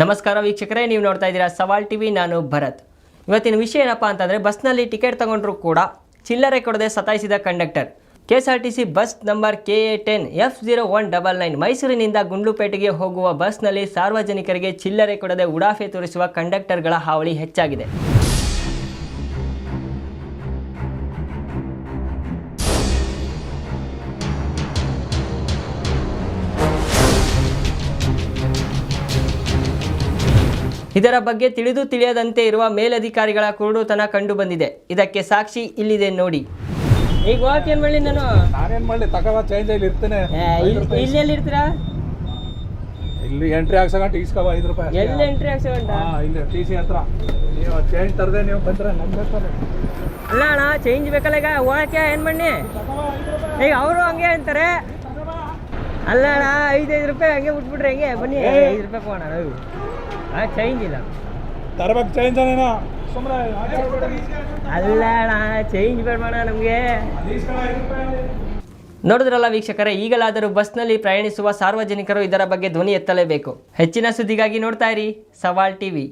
ನಮಸ್ಕಾರ ವೀಕ್ಷಕರೇ, ನೀವು ನೋಡ್ತಾ ಇದ್ದೀರಾ ಸವಾಲ್ ಟಿವಿ, ನಾನು ಭರತ್. ಇವತ್ತಿನ ವಿಷಯ ಏನಪ್ಪ ಅಂತಂದರೆ, ಬಸ್ನಲ್ಲಿ ಟಿಕೆಟ್ ತಗೊಂಡ್ರು ಕೂಡ ಚಿಲ್ಲರೆ ಕೊಡದೆ ಸತಾಯಿಸಿದ conductor. K S R T C bus number K A ten F zero one double nine ಮೈಸೂರಿನಿಂದ ಗುಂಡ್ಲುಪೇಟೆಗೆ ಹೋಗುವ ಬಸ್ನಲ್ಲಿ ಸಾರ್ವಜನಿಕರಿಗೆ ಚಿಲ್ಲರೆ ಕೊಡದೆ ಉಡಾಫೆ ತೋರಿಸುವ ಕಂಡಕ್ಟರ್ಗಳ ಹಾವಳಿ ಹೆಚ್ಚಾಗಿದೆ. ಇದರ ಬಗ್ಗೆ ತಿಳಿದು ತಿಳಿಯದಂತೆ ಇರುವ ಮೇಲಧಿಕಾರಿಗಳ ಕುರುಡುತನ ಕಂಡು ಬಂದಿದೆ. ಇದಕ್ಕೆ ಸಾಕ್ಷಿ ಇಲ್ಲಿದೆ ನೋಡಿ. ಈಗ ಹೋಗ್ತೇನೆ ಏನು ಮಾಡಲಿ ನಾನು? ನಾನೇನ್ ಮಾಡ್ಲಿ? ತಗೋ ಚೇಂಜ್ ಇಲ್ಲಿ ಇರ್ತೇನೆ. ಇಲ್ಲಿ ಎಲ್ಲಿ ಇರ್ತೀರಾ? ಇಲ್ಲಿ ಎಂಟ್ರಿ ಹಾಕ್ಸಗಂಟ ಇಸ್ಕೋ ಐದು ರೂಪಾಯಿ. ಎಲ್ಲಿ ಎಂಟ್ರಿ ಹಾಕ್ಸೋಂಟ ಹಾ ಇಲ್ಲಿ ಟಿ ಸಿ ಹತ್ರ. ನೀವು ಚೇಂಜ್ ತರದೆ ನೀವು ಬಂದ್ರೆ ನಮ್ಗೆ ಅಲ್ಲ ಅಣ್ಣ ಚೇಂಜ್ ಬೇಕಲ್ಲ ಈಗ. ಹೋಗಕ್ಕೆ ಏನು ಮಾಡಿ ಈಗ ಅವರು ಹಂಗೆ ಅಂತಾರೆ. ಅಲ್ಲ ಅಣ್ಣ ಐದೈದು ರೂಪಾಯಿ ಹಂಗೆ ಬಿಟ್ಬಿಟ್ರೆ ಹೆಂಗೆ? ಬನ್ನಿ ಐದು ರೂಪಾಯಿ ಪೋಣ ಹಾಂ ಚೇಂಜ್ ಇಲ್ಲ. ತರಬೇಕು ಚೇಂಜ್ ಅಣ್ಣ ಸುಮ್ಮನೆ ಅಲ್ಲ ಅಣ್ಣ ಚೇಂಜ್ ಬೇಡ ನಮಗೆ. ನೋಡಿದ್ರಲ್ಲ ವೀಕ್ಷಕರೇ ಈಗಲಾದರೂ ಬಸ್ನಲ್ಲಿ ಪ್ರಯಾಣಿಸುವ ಸಾರ್ವಜನಿಕರು ಇದರ ಬಗ್ಗೆ ಧ್ವನಿ ಎತ್ತಲೇಬೇಕು. ಹೆಚ್ಚಿನ ಸುದ್ದಿಗಾಗಿ ನೋಡ್ತಾ ಇರಿ ಸವಾಲ್ ಟಿವಿ.